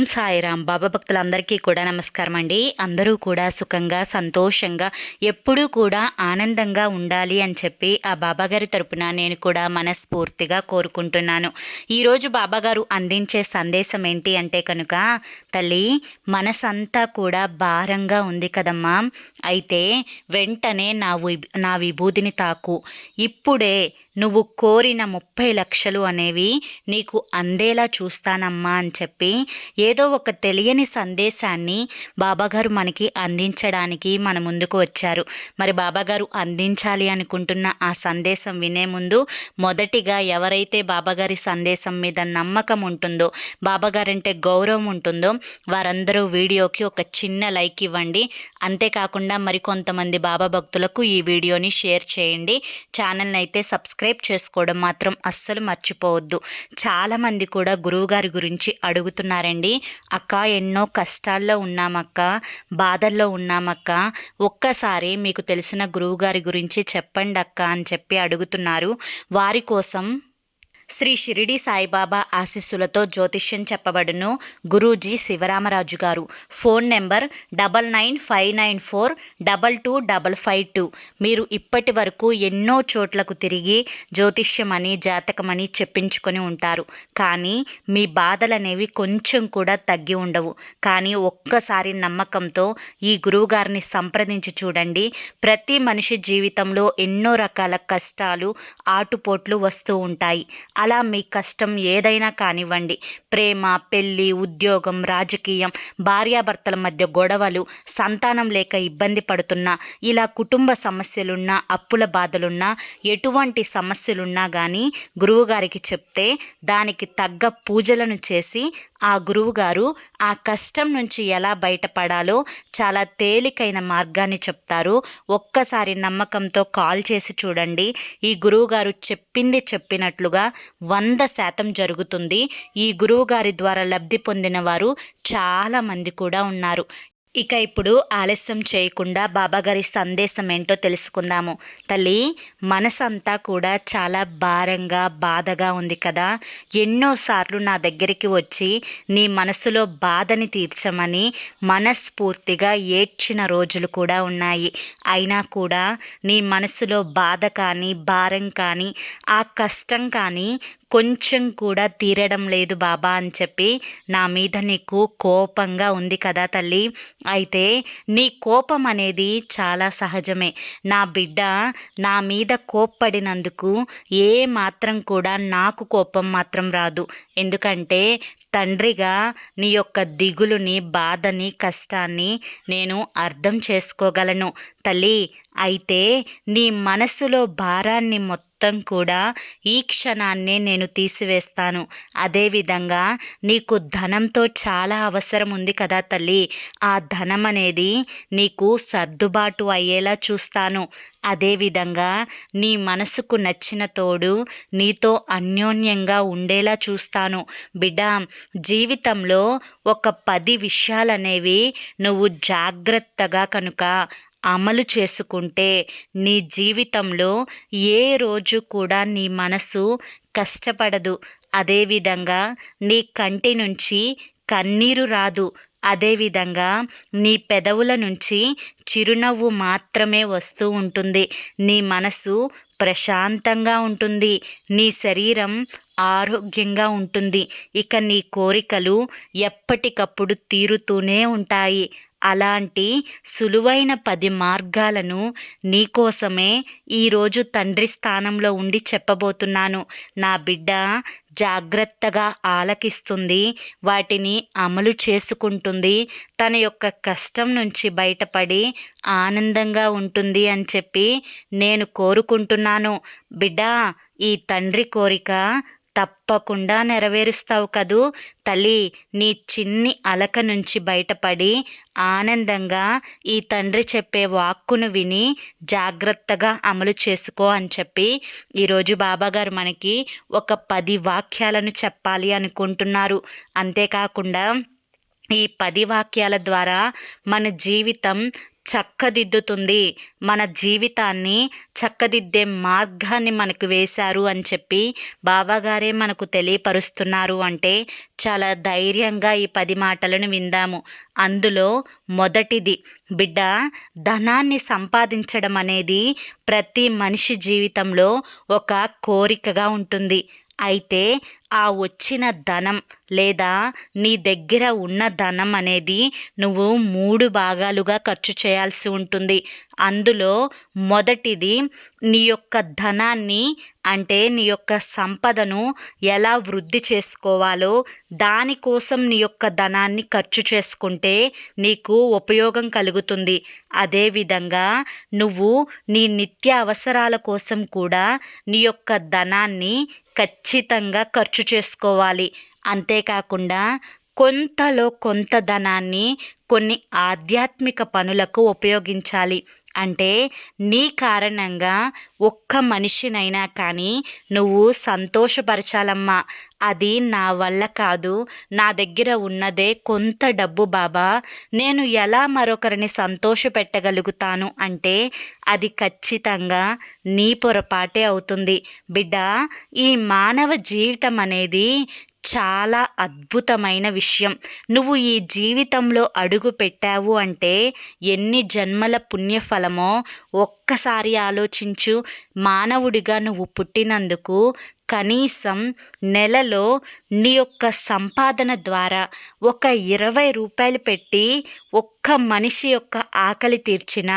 ఓం సాయిరామ్. బాబా భక్తులందరికీ కూడా నమస్కారం అండి. అందరూ కూడా సుఖంగా సంతోషంగా ఎప్పుడూ కూడా ఆనందంగా ఉండాలి అని చెప్పి ఆ బాబాగారి తరపున నేను కూడా మనస్ఫూర్తిగా కోరుకుంటున్నాను. ఈరోజు బాబాగారు అందించే సందేశం ఏంటి అంటే కనుక తల్లి మనసంతా కూడా భారంగా ఉంది కదమ్మా. అయితే వెంటనే నా వి నా విభూతిని తాకు. ఇప్పుడే నువ్వు కోరిన ముప్పై లక్షలు అనేవి నీకు అందేలా చూస్తానమ్మా అని చెప్పి ఏదో ఒక తెలియని సందేశాన్ని బాబాగారు మనకి అందించడానికి మన ముందుకు వచ్చారు. మరి బాబాగారు అందించాలి అనుకుంటున్న ఆ సందేశం వినే ముందు మొదటిగా ఎవరైతే బాబాగారి సందేశం మీద నమ్మకం ఉంటుందో బాబాగారంటే గౌరవం ఉంటుందో వారందరూ వీడియోకి ఒక చిన్న లైక్ ఇవ్వండి. అంతేకాకుండా మరి కొంతమంది బాబా భక్తులకు ఈ వీడియోని షేర్ చేయండి. ఛానల్ని అయితే సబ్స్క్రైబ్ చేసుకోవడం మాత్రం అస్సలు మర్చిపోవద్దు. చాలామంది కూడా గురువుగారి గురించి అడుగుతున్నారండి. అక్క ఎన్నో కష్టాల్లో ఉన్నామక్క బాధల్లో ఉన్నామక్క. ఒక్కసారి మీకు తెలిసిన గురువుగారి గురించి చెప్పండి అక్క అని చెప్పి అడుగుతున్నారు. వారి కోసం శ్రీ షిరిడి సాయిబాబా ఆశీస్సులతో జ్యోతిష్యం చెప్పబడును గురూజీ శివరామరాజు గారు. Phone number double nine five nine four double two double five two. మీరు ఇప్పటి వరకు ఎన్నో చోట్లకు తిరిగి జ్యోతిష్యమని జాతకమని చెప్పించుకొని ఉంటారు. కానీ మీ బాధలనేవి కొంచెం కూడా తగ్గి ఉండవు. కానీ ఒక్కసారి నమ్మకంతో ఈ గురువుగారిని సంప్రదించి చూడండి. ప్రతి మనిషి జీవితంలో ఎన్నో రకాల కష్టాలు ఆటుపోట్లు వస్తూ ఉంటాయి. అలా మీ కష్టం ఏదైనా కానివ్వండి. ప్రేమ పెళ్ళి ఉద్యోగం రాజకీయం భార్యాభర్తల మధ్య గొడవలు సంతానం లేక ఇబ్బంది పడుతున్నా ఇలా కుటుంబ సమస్యలున్నా అప్పుల బాధలున్నా ఎటువంటి సమస్యలున్నా కానీ గురువుగారికి చెప్తే దానికి తగ్గ పూజలను చేసి ఆ గురువుగారు ఆ కష్టం నుంచి ఎలా బయటపడాలో చాలా తేలికైన మార్గాన్ని చెప్తారు. ఒక్కసారి నమ్మకంతో కాల్ చేసి చూడండి. ఈ గురువుగారు చెప్పింది చెప్పినట్లుగా వంద శాతం జరుగుతుంది. ఈ గురువుగారి ద్వారా లబ్ధి పొందిన వారు చాలామంది కూడా ఉన్నారు. ఇక ఇప్పుడు ఆలస్యం చేయకుండా బాబాగారి సందేశం ఏంటో తెలుసుకుందాము. తల్లి మనసంతా కూడా చాలా భారంగా బాధగా ఉంది కదా. ఎన్నోసార్లు నా దగ్గరికి వచ్చి నీ మనసులో బాధని తీర్చమని మనస్ఫూర్తిగా ఏడ్చిన రోజులు కూడా ఉన్నాయి. అయినా కూడా నీ మనసులో బాధ కానీ భారం కానీ ఆ కష్టం కానీ కొంచెం కూడా తీరడం లేదు బాబా అని చెప్పి నా మీద నీకు కోపంగా ఉంది కదా తల్లి. అయితే నీ కోపం అనేది చాలా సహజమే. నా బిడ్డ నా మీద కోప్పడినందుకు ఏ మాత్రం కూడా నాకు కోపం మాత్రం రాదు. ఎందుకంటే తండ్రిగా నీ యొక్క దిగులుని బాధని కష్టాన్ని నేను అర్థం చేసుకోగలను తల్లి. అయితే నీ మనసులో భారాన్ని మొత్తం మొత్తం కూడా ఈ క్షణాన్నే నేను తీసివేస్తాను. అదేవిధంగా నీకు ధనంతో చాలా అవసరం ఉంది కదా తల్లి. ఆ ధనం అనేది నీకు సర్దుబాటు అయ్యేలా చూస్తాను. అదేవిధంగా నీ మనసుకు నచ్చిన తోడు నీతో అన్యోన్యంగా ఉండేలా చూస్తాను. బిడ్డ జీవితంలో ఒక పది విషయాలనేవి నువ్వు జాగ్రత్తగా కనుక అమలు చేసుకుంటే నీ జీవితంలో ఏ రోజు కూడా నీ మనసు కష్టపడదు. అదేవిధంగా నీ కంటి నుంచి కన్నీరు రాదు. అదేవిధంగా నీ పెదవుల నుంచి చిరునవ్వు మాత్రమే వస్తూ ఉంటుంది. నీ మనసు ప్రశాంతంగా ఉంటుంది. నీ శరీరం ఆరోగ్యంగా ఉంటుంది. ఇక నీ కోరికలు ఎప్పటికప్పుడు తీరుతూనే ఉంటాయి. అలాంటి సులువైన పది మార్గాలను నీకోసమే ఈరోజు తండ్రి స్థానంలో ఉండి చెప్పబోతున్నాను. నా బిడ్డ జాగ్రత్తగా ఆలకిస్తుంది వాటిని అమలు చేసుకుంటుంది తన యొక్క కష్టం నుంచి బయటపడి ఆనందంగా ఉంటుంది అని చెప్పి నేను కోరుకుంటున్నాను. బిడ్డ ఈ తండ్రి కోరిక తప్పకుండా నెరవేరుస్తావు కదూ. తల్లి నీ చిన్ని అలక నుంచి బయటపడి ఆనందంగా ఈ తండ్రి చెప్పే వాక్కును విని జాగ్రత్తగా అమలు చేసుకో అని చెప్పి ఈరోజు బాబాగారు మనకి ఒక పది వాక్యాలను చెప్పాలి అనుకుంటున్నారు. అంతేకాకుండా ఈ పది వాక్యాల ద్వారా మన జీవితం చక్కదిద్దుతుంది. మన జీవితాన్ని చక్కదిద్దే మార్గాన్ని మనకు వేశారు అని చెప్పి బాబాగారే మనకు తెలియపరుస్తున్నారు అంటే చాలా ధైర్యంగా ఈ పది మాటలను విందాము. అందులో మొదటిది బిడ్డ ధనాన్ని సంపాదించడం అనేది ప్రతి మనిషి జీవితంలో ఒక కోరికగా ఉంటుంది. అయితే ఆ వచ్చిన ధనం లేదా నీ దగ్గర ఉన్న ధనం అనేది నువ్వు మూడు భాగాలుగా ఖర్చు చేయాల్సి ఉంటుంది. అందులో మొదటిది నీ యొక్క ధనాన్ని అంటే నీ యొక్క సంపదను ఎలా వృద్ధి చేసుకోవాలో దానికోసం నీ యొక్క ధనాన్ని ఖర్చు చేసుకుంటే నీకు ఉపయోగం కలుగుతుంది. అదేవిధంగా నువ్వు నీ నిత్య అవసరాల కోసం కూడా నీ యొక్క ధనాన్ని ఖచ్చితంగా ఖర్చు చేసుకోవాలి. అంతేకాకుండా కొంతలో కొంత ధనాన్ని కొన్ని ఆధ్యాత్మిక పనులకు ఉపయోగించాలి. అంటే నీ కారణంగా ఒక్క మనిషినైనా కానీ నువ్వు సంతోషపరచాలమ్మా. అది నా వల్ల కాదు. నా దగ్గర ఉన్నదే కొంత డబ్బు బాబా. నేను ఎలా మరొకరిని సంతోష పెట్టగలుగుతాను అంటే అది ఖచ్చితంగా నీ పొరపాటే అవుతుంది. బిడ్డ ఈ మానవ జీవితం అనేది చాలా అద్భుతమైన విషయం. నువ్వు ఈ జీవితంలో అడుగు పెట్టావు అంటే ఎన్ని జన్మల పుణ్యఫలమో ఒక్కసారి ఆలోచించు. మానవుడిగా నువ్వు పుట్టినందుకు కనీసం నెలలో నీ యొక్క సంపాదన ద్వారా ఒక ఇరవై రూపాయలు పెట్టి ఒక్క మనిషి యొక్క ఆకలి తీర్చిన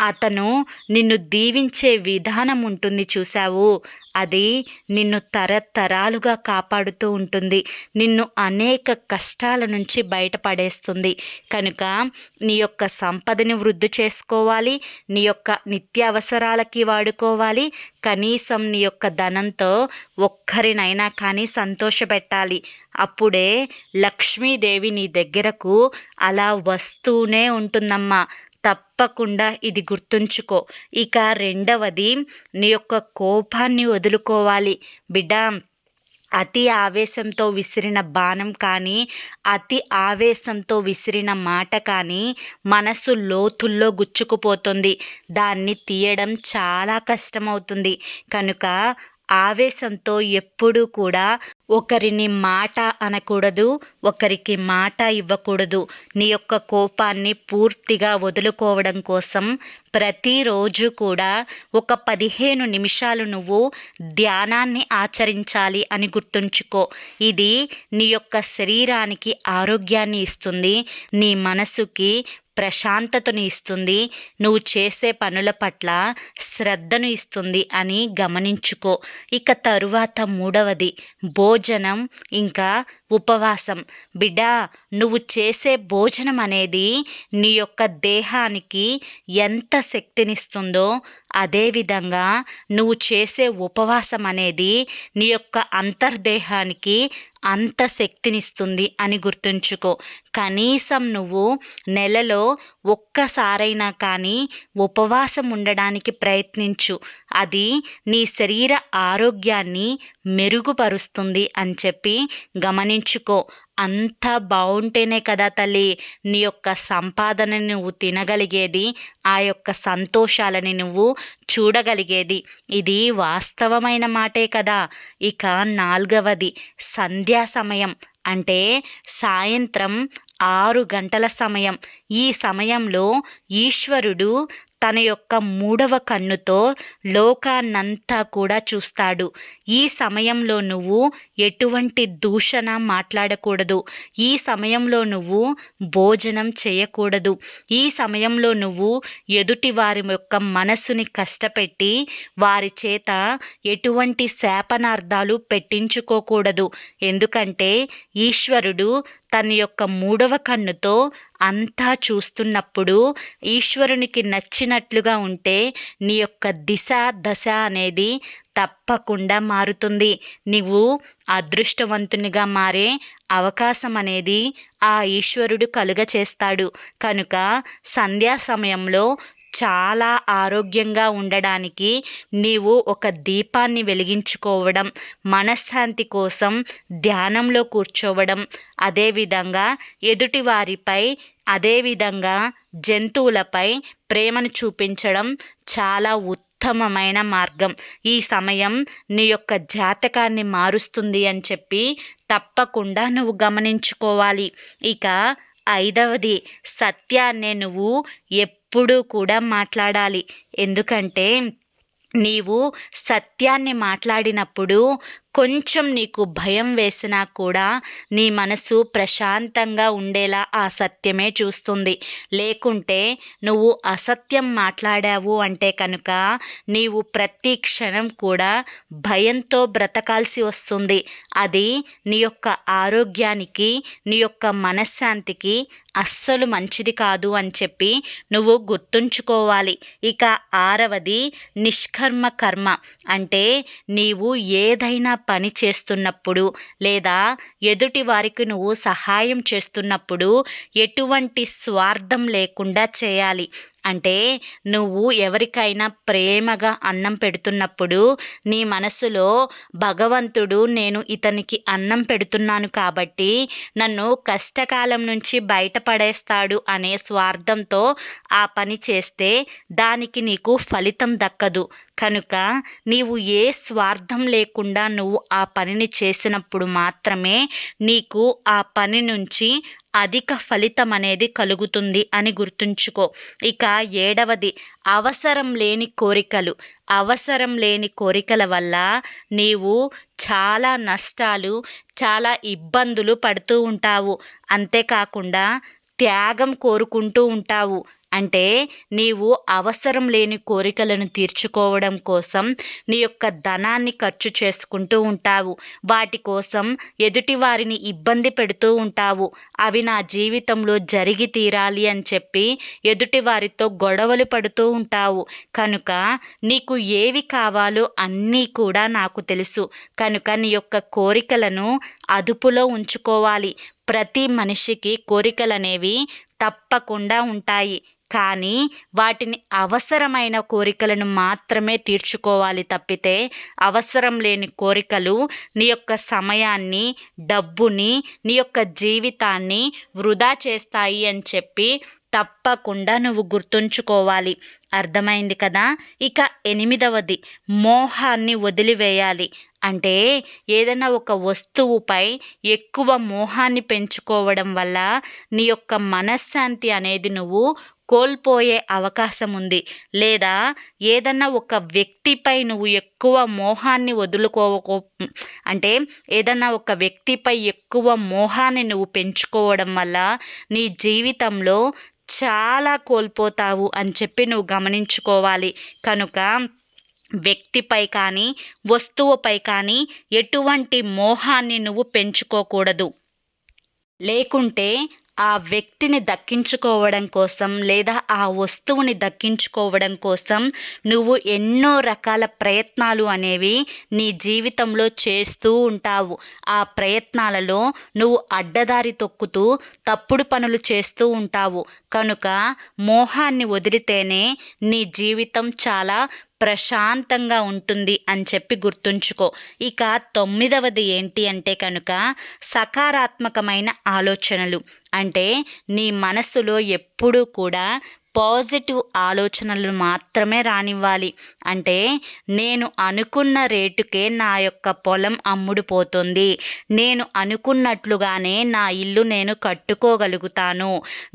అతను నిన్ను దీవించే విధానం ఉంటుంది చూసావు అది నిన్ను తరతరాలుగా కాపాడుతూ ఉంటుంది. నిన్ను అనేక కష్టాల నుంచి బయటపడేస్తుంది. కనుక నీ యొక్క సంపదని వృద్ధి చేసుకోవాలి. నీ యొక్క నిత్యావసరాలకి వాడుకోవాలి. కనీసం నీ యొక్క ధనంతో ఒక్కరినైనా కానీ సంతోషపెట్టాలి. అప్పుడే లక్ష్మీదేవి నీ దగ్గరకు అలా వస్తూనే ఉంటుందమ్మా. తప్పకుండా ఇది గుర్తుంచుకో. ఇక రెండవది నీ యొక్క కోపాన్ని వదులుకోవాలి. బిడ్డ అతి ఆవేశంతో విసిరిన బాణం కానీ అతి ఆవేశంతో విసిరిన మాట కానీ మనసు లోతుల్లో గుచ్చుకుపోతుంది. దాన్ని తీయడం చాలా కష్టమవుతుంది. కనుక ఆవేశంతో ఎప్పుడూ కూడా ఒకరిని మాట అనకూడదు ఒకరికి మాట ఇవ్వకూడదు. నీ యొక్క కోపాన్ని పూర్తిగా వదులుకోవడం కోసం ప్రతిరోజు కూడా ఒక పదిహేను నిమిషాలు నువ్వు ధ్యానాన్ని ఆచరించాలి అని గుర్తుంచుకో. ఇది నీ యొక్క శరీరానికి ఆరోగ్యాన్ని ఇస్తుంది నీ మనసుకి ప్రశాంతతను ఇస్తుంది. నువ్వు చేసే పనుల పట్ల శ్రద్ధను ఇస్తుంది అని గమనించుకో. ఇక తరువాత మూడవది భోజనం ఇంకా ఉపవాసం. బిడ్డ నువ్వు చేసే భోజనం అనేది నీ యొక్క దేహానికి ఎంత శక్తినిస్తుందో అదేవిధంగా నువ్వు చేసే ఉపవాసం అనేది నీ యొక్క అంతర్దేహానికి అంత శక్తినిస్తుంది అని గుర్తుంచుకో. కనీసం నువ్వు నెలలో ఒక్కసారైనా కానీ ఉపవాసం ఉండడానికి ప్రయత్నించు. అది నీ శరీర ఆరోగ్యాన్ని మెరుగుపరుస్తుంది అని చెప్పి గమనించుకో. అంత బాగుంటేనే కదా తల్లి నీ యొక్క సంపాదనని నువ్వు తినగలిగేది ఆ యొక్క సంతోషాలని నువ్వు చూడగలిగేది. ఇది వాస్తవమైన మాటే కదా. ఇక నాలుగవది సంధ్యా సమయం. అంటే సాయంత్రం ఆరు గంటల సమయం. ఈ సమయంలో ఈశ్వరుడు తన యొక్క మూడవ కన్నుతో లోకాన్నంతా కూడా చూస్తాడు. ఈ సమయంలో నువ్వు ఎటువంటి దూషణ మాట్లాడకూడదు. ఈ సమయంలో నువ్వు భోజనం చేయకూడదు. ఈ సమయంలో నువ్వు ఎదుటి వారి యొక్క మనస్సుని కష్టపెట్టి వారి చేత ఎటువంటి శాపనార్థాలు పెట్టించుకోకూడదు. ఎందుకంటే ఈశ్వరుడు తన యొక్క మూడవ కన్నుతో అంతా చూస్తున్నప్పుడు ఈశ్వరునికి నచ్చినట్లుగా ఉంటే నీ యొక్క దిశ దశ అనేది తప్పకుండా మారుతుంది. నీవు అదృష్టవంతునిగా మారే అవకాశం అనేది ఆ ఈశ్వరుడు కలుగ చేస్తాడు కనుక సంధ్యా సమయంలో చాలా ఆరోగ్యంగా ఉండడానికి నీవు ఒక దీపాన్ని వెలిగించుకోవడం మనశ్శాంతి కోసం ధ్యానంలో కూర్చోవడం అదేవిధంగా ఎదుటివారిపై అదేవిధంగా జంతువులపై ప్రేమను చూపించడం చాలా ఉత్తమమైన మార్గం. ఈ సమయం నీ యొక్క జాతకాన్ని మారుస్తుంది అని చెప్పి తప్పకుండా నువ్వు గమనించుకోవాలి. ఇక ఐదవది సత్యాన్నే నువ్వు ఎప్పుడు కూడా మాట్లాడాలి. ఎందుకంటే నీవు సత్యాన్ని మాట్లాడినప్పుడు కొంచెం నీకు భయం వేసినా కూడా నీ మనసు ప్రశాంతంగా ఉండేలా ఆ సత్యమే చూస్తుంది. లేకుంటే నువ్వు అసత్యం మాట్లాడావు అంటే కనుక నీవు ప్రతి క్షణం కూడా భయంతో బ్రతకాల్సి వస్తుంది. అది నీ యొక్క ఆరోగ్యానికి నీ యొక్క మనశ్శాంతికి అస్సలు మంచిది కాదు అని చెప్పి నువ్వు గుర్తుంచుకోవాలి. ఇక ఆరవది నిష్కర్మ కర్మ. అంటే నీవు ఏదైనా పని చేస్తున్నప్పుడు లేదా ఎదుటి వారికి నువ్వు సహాయం చేస్తున్నప్పుడు ఎటువంటి స్వార్థం లేకుండా చేయాలి. అంటే నువ్వు ఎవరికైనా ప్రేమగా అన్నం పెడుతున్నప్పుడు నీ మనసులో భగవంతుడు నేను ఇతనికి అన్నం పెడుతున్నాను కాబట్టి నన్ను కష్టకాలం నుంచి బయటపడేస్తాడు అనే స్వార్థంతో ఆ పని చేస్తే దానికి నీకు ఫలితం దక్కదు. కనుక నీవు ఏ స్వార్థం లేకుండా నువ్వు ఆ పనిని చేసినప్పుడు మాత్రమే నీకు ఆ పని నుంచి అధిక ఫలితం అనేది కలుగుతుంది అని గుర్తుంచుకో. ఇక ఏడవది అవసరం లేని కోరికలు. అవసరం లేని కోరికల వల్ల నీవు చాలా నష్టాలు చాలా ఇబ్బందులు పడుతూ ఉంటావు. అంతేకాకుండా త్యాగం కోరుకుంటూ ఉంటావు. అంటే నీవు అవసరం లేని కోరికలను తీర్చుకోవడం కోసం నీ యొక్క ధనాన్ని ఖర్చు చేసుకుంటూ ఉంటావు. వాటి కోసం ఎదుటి వారిని ఇబ్బంది పెడుతూ ఉంటావు. అవి నా జీవితంలో జరిగి తీరాలి అని చెప్పి ఎదుటి వారితో గొడవలు పడుతూ ఉంటావు. కనుక నీకు ఏవి కావాలో అన్నీ కూడా నాకు తెలుసు. కనుక నీ యొక్క కోరికలను అదుపులో ఉంచుకోవాలి. ప్రతి మనిషికి కోరికలనేవి తప్పకుండా ఉంటాయి. కానీ వాటిని అవసరమైన కోరికలను మాత్రమే తీర్చుకోవాలి తప్పితే అవసరం లేని కోరికలు నీ యొక్క సమయాన్ని డబ్బుని నీ యొక్క జీవితాన్ని వృధా చేస్తాయి అని చెప్పి తప్పకుండా నువ్వు గుర్తుంచుకోవాలి. అర్థమైంది కదా? ఇక ఎనిమిదవది మోహాన్ని వదిలివేయాలి. అంటే ఏదైనా ఒక వస్తువుపై ఎక్కువ మోహాన్ని పెంచుకోవడం వల్ల నీ యొక్క మనశ్శాంతి అనేది నువ్వు కోల్పోయే అవకాశం ఉంది. లేదా ఏదన్నా ఒక వ్యక్తిపై నువ్వు ఎక్కువ మోహాన్ని వదులుకో అంటే ఏదన్నా ఒక వ్యక్తిపై ఎక్కువ మోహాన్ని నువ్వు పెంచుకోవడం వల్ల నీ జీవితంలో చాలా కోల్పోతావు అని చెప్పి నువ్వు గమనించుకోవాలి. కనుక వ్యక్తిపై కానీ వస్తువుపై కానీ ఎటువంటి మోహాన్ని నువ్వు పెంచుకోకూడదు. లేకుంటే ఆ వ్యక్తిని దక్కించుకోవడం కోసం లేదా ఆ వస్తువుని దక్కించుకోవడం కోసం నువ్వు ఎన్నో రకాల ప్రయత్నాలు అనేవి నీ జీవితంలో చేస్తూ ఉంటావు. ఆ ప్రయత్నాలలో నువ్వు అడ్డదారి తొక్కుతూ తప్పుడు పనులు చేస్తూ ఉంటావు. కనుక మోహాన్ని వదిలితేనే నీ జీవితం చాలా ప్రశాంతంగా ఉంటుంది అని చెప్పి గుర్తుంచుకో. ఇక తొమ్మిదవది ఏంటి అంటే కనుక సకారాత్మకమైన ఆలోచనలు. అంటే నీ మనసులో ఎప్పుడూ కూడా పాజిటివ్ ఆలోచనలు మాత్రమే రానివ్వాలి. అంటే నేను అనుకున్న రేటుకే నా యొక్క పొలం అమ్ముడుపోతుంది. నేను అనుకున్నట్లుగానే నా ఇల్లు నేను కట్టుకోగలుగుతాను.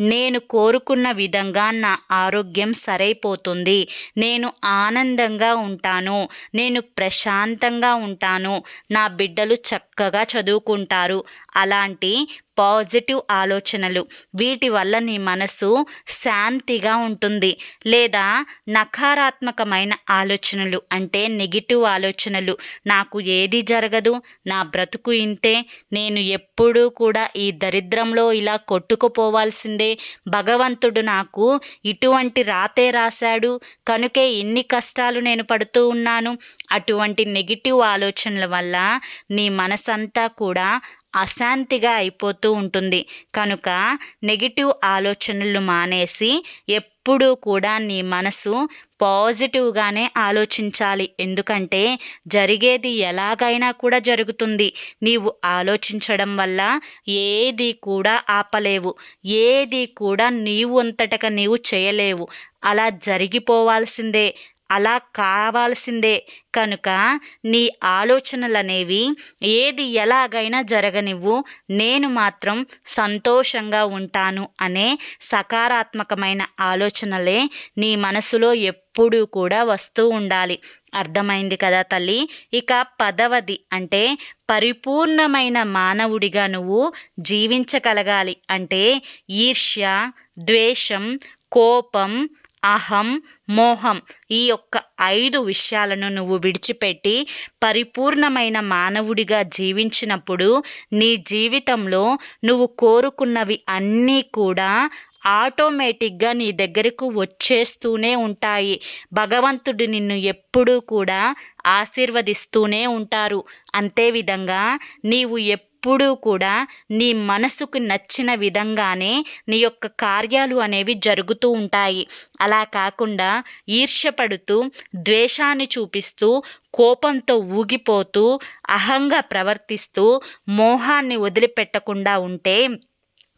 నేను కోరుకున్న విధంగా నా ఆరోగ్యం సరైపోతుంది. నేను ఆనందంగా ఉంటాను. నేను ప్రశాంతంగా ఉంటాను. నా బిడ్డలు చక్కగా చదువుకుంటారు. అలాంటి పాజిటివ్ ఆలోచనలు. వీటి వల్ల నీ మనసు శాంతిగా ఉంటుంది. లేదా నకారాత్మకమైన ఆలోచనలు అంటే నెగిటివ్ ఆలోచనలు. నాకు ఏది జరగదు నా బ్రతుకు ఇంతే. నేను ఎప్పుడూ కూడా ఈ దరిద్రంలో ఇలా కొట్టుకుపోవాల్సిందే. భగవంతుడు నాకు ఇటువంటి రాతే రాశాడు. కనుకే ఇన్ని కష్టాలు నేను పడుతూ ఉన్నాను. అటువంటి నెగిటివ్ ఆలోచనల వల్ల నీ మనసంతా కూడా అశాంతిగా అయిపోతూ ఉంటుంది. కనుక నెగిటివ్ ఆలోచనలు మానేసి ఎప్పుడూ కూడా నీ మనసు పాజిటివ్గానే ఆలోచించాలి. ఎందుకంటే జరిగేది ఎలాగైనా కూడా జరుగుతుంది. నీవు ఆలోచించడం వల్ల ఏది కూడా ఆపలేవు. ఏది కూడా నీవు అంతటగా నీవు చేయలేవు. అలా జరిగిపోవాల్సిందే. అలా కావాల్సిందే. కనుక నీ ఆలోచనలనేవి ఏది ఎలాగైనా జరగనివ్వు. నేను మాత్రం సంతోషంగా ఉంటాను అనే సకారాత్మకమైన ఆలోచనలే నీ మనసులో ఎప్పుడూ కూడా వస్తూ ఉండాలి. అర్థమైంది కదా తల్లి? ఇక పదవది అంటే పరిపూర్ణమైన మానవుడిగా నువ్వు జీవించగలగాలి. అంటే ఈర్ష్య ద్వేషం కోపం అహం మోహం ఈ యొక్క ఐదు విషయాలను నువ్వు విడిచిపెట్టి పరిపూర్ణమైన మానవుడిగా జీవించినప్పుడు నీ జీవితంలో నువ్వు కోరుకున్నవి అన్నీ కూడా ఆటోమేటిక్గా నీ దగ్గరకు వచ్చేస్తూనే ఉంటాయి. భగవంతుడు నిన్ను ఎప్పుడూ కూడా ఆశీర్వదిస్తూనే ఉంటారు. అంతేవిధంగా నీవు ఎప్పుడు ఎప్పుడూ కూడా నీ మనసుకు నచ్చిన విధంగానే నీ యొక్క కార్యాలు అనేవి జరుగుతూ ఉంటాయి. అలా కాకుండా ఈర్ష్యపడుతూ ద్వేషాన్ని చూపిస్తూ కోపంతో ఊగిపోతూ అహంగా ప్రవర్తిస్తూ మోహాన్ని వదిలిపెట్టకుండా ఉంటే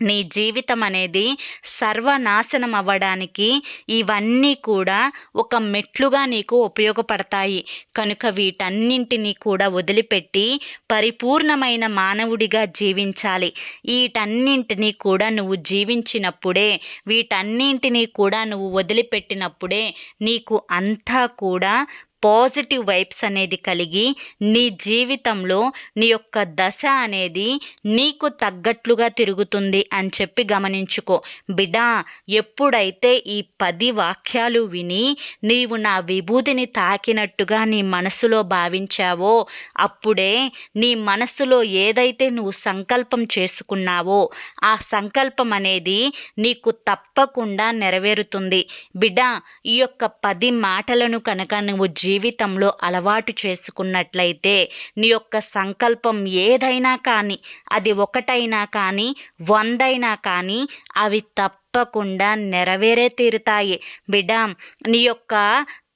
నీ జీవితం అనేది సర్వనాశనం అవ్వడానికి ఇవన్నీ కూడా ఒక మెట్లుగా నీకు ఉపయోగపడతాయి. కనుక వీటన్నింటినీ కూడా వదిలిపెట్టి పరిపూర్ణమైన మానవుడిగా జీవించాలి. వీటన్నింటినీ కూడా నువ్వు జీవించినప్పుడే వీటన్నింటినీ కూడా నువ్వు వదిలిపెట్టినప్పుడే నీకు అంతా కూడా పాజిటివ్ వైబ్స్ అనేది కలిగి నీ జీవితంలో నీ యొక్క దశ అనేది నీకు తగ్గట్లుగా తిరుగుతుంది అని చెప్పి గమనించుకో. బిడా ఎప్పుడైతే ఈ పది వాక్యాలు విని నీవు నా విభూతిని తాకినట్టుగా నీ మనసులో భావించావో అప్పుడే నీ మనసులో ఏదైతే నువ్వు సంకల్పం చేసుకున్నావో ఆ సంకల్పం అనేది నీకు తప్పకుండా నెరవేరుతుంది. బిడా ఈ యొక్క పది మాటలను కనుక నువ్వు జీ జీవితంలో అలవాటు చేసుకున్నట్లయితే నీ యొక్క సంకల్పం ఏదైనా కానీ అది ఒకటైనా కానీ వందైనా కానీ అవి తప్పకుండా నెరవేరే తీరుతాయి. బిడ్డ నీ యొక్క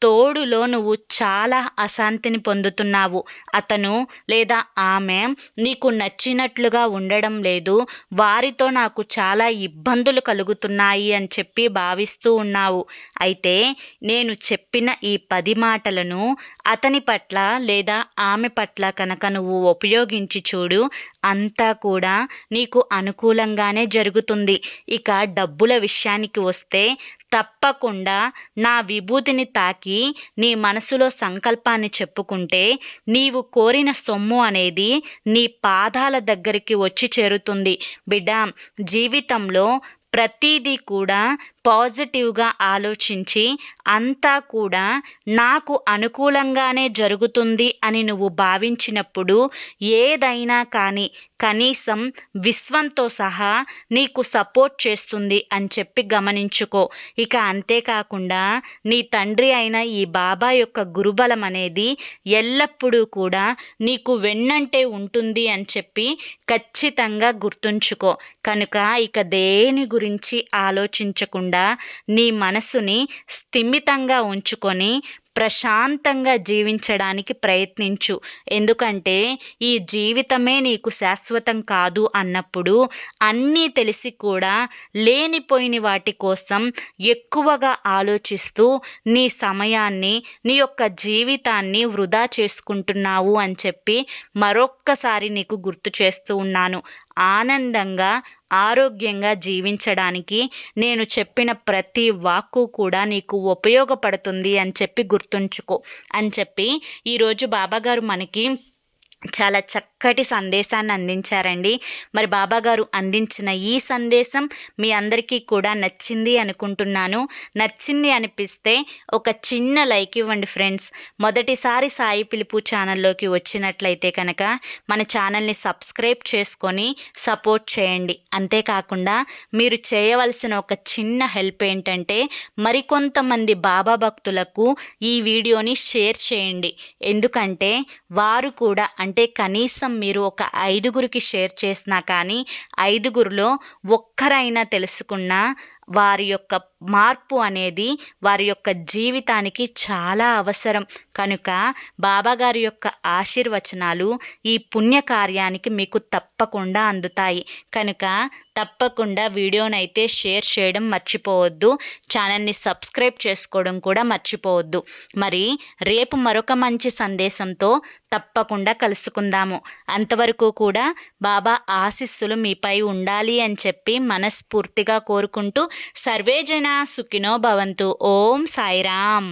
తోడులో నువ్వు చాలా అశాంతిని పొందుతున్నావు. అతను లేదా ఆమె నీకు నచ్చినట్లుగా ఉండడం లేదు. వారితో నాకు చాలా ఇబ్బందులు కలుగుతున్నాయి అని చెప్పి భావిస్తూ ఉన్నావు. అయితే నేను చెప్పిన ఈ పది మాటలను అతని పట్ల లేదా ఆమె పట్ల కనుక నువ్వు ఉపయోగించి చూడు అంతా కూడా నీకు అనుకూలంగానే జరుగుతుంది. ఇక డబ్బుల విషయానికి వస్తే తప్పకుండా నా విభూతిని తాకి నీ మనసులో సంకల్పాన్ని చెప్పుకుంటే నీవు కోరిన సొమ్ము అనేది నీ పాదాల దగ్గరికి వచ్చి చేరుతుంది. బిడ్డ జీవితంలో ప్రతిదీ కూడా పాజిటివ్గా ఆలోచించి అంతా కూడా నాకు అనుకూలంగానే జరుగుతుంది అని నువ్వు భావించినప్పుడు ఏదైనా కానీ కనీసం విశ్వంతో సహా నీకు సపోర్ట్ చేస్తుంది అని చెప్పి గమనించుకో. ఇక అంతేకాకుండా నీ తండ్రి అయిన ఈ బాబా యొక్క గురుబలం అనేది ఎల్లప్పుడూ కూడా నీకు వెన్నంటే ఉంటుంది అని చెప్పి ఖచ్చితంగా గుర్తుంచుకో. కనుక ఇక దేని గురించి ఆలోచించకుండా నీ మనసుని స్థిమితంగా ఉంచుకొని ప్రశాంతంగా జీవించడానికి ప్రయత్నించు. ఎందుకంటే ఈ జీవితమే నీకు శాశ్వతం కాదు అన్నప్పుడు అన్నీ తెలిసి కూడా లేనిపోయిన వాటి కోసం ఎక్కువగా ఆలోచిస్తూ నీ సమయాన్ని నీ యొక్క జీవితాన్ని వృధా చేసుకుంటున్నావు అని చెప్పి మరొక్కసారి నీకు గుర్తు చేస్తూ ఉన్నాను. ఆనందంగా ఆరోగ్యంగా జీవించడానికి నేను చెప్పిన ప్రతి వాక్కు కూడా నీకు ఉపయోగపడుతుంది అని చెప్పి గుర్తుంచుకో. అని చెప్పి ఈరోజు బాబాగారు మనకి చాలా చక్క చక్కటి సందేశాన్ని అందించారండి. మరి బాబాగారు అందించిన ఈ సందేశం మీ అందరికీ కూడా నచ్చింది అనుకుంటున్నాను. నచ్చింది అనిపిస్తే ఒక చిన్న లైక్ ఇవ్వండి ఫ్రెండ్స్. మొదటిసారి సాయి పిలుపు ఛానల్లోకి వచ్చినట్లయితే కనుక మన ఛానల్ని సబ్స్క్రైబ్ చేసుకొని సపోర్ట్ చేయండి. అంతేకాకుండా మీరు చేయవలసిన ఒక చిన్న హెల్ప్ ఏంటంటే మరికొంతమంది బాబా భక్తులకు ఈ వీడియోని షేర్ చేయండి. ఎందుకంటే వారు కూడా అంటే కనీసం కోసం మీరు ఒక ఐదుగురికి షేర్ చేసినా కానీ ఐదుగురిలో ఒక్కరైనా తెలుసుకున్న వారి యొక్క మార్పు అనేది వారి యొక్క జీవితానికి చాలా అవసరం. కనుక బాబాగారి యొక్క ఆశీర్వచనాలు ఈ పుణ్యకార్యానికి మీకు తప్పకుండా అందుతాయి. కనుక తప్పకుండా వీడియోనైతే షేర్ చేయడం మర్చిపోవద్దు. ఛానల్ని సబ్స్క్రైబ్ చేసుకోవడం కూడా మర్చిపోవద్దు. మరి రేపు మరొక మంచి సందేశంతో తప్పకుండా కలుసుకుందాము. అంతవరకు కూడా బాబా ఆశీస్సులు మీపై ఉండాలి అని చెప్పి మనస్ఫూర్తిగా కోరుకుంటూ సర్వేజన జన సుఖినో భవంతు. ఓం సాయిరామ్.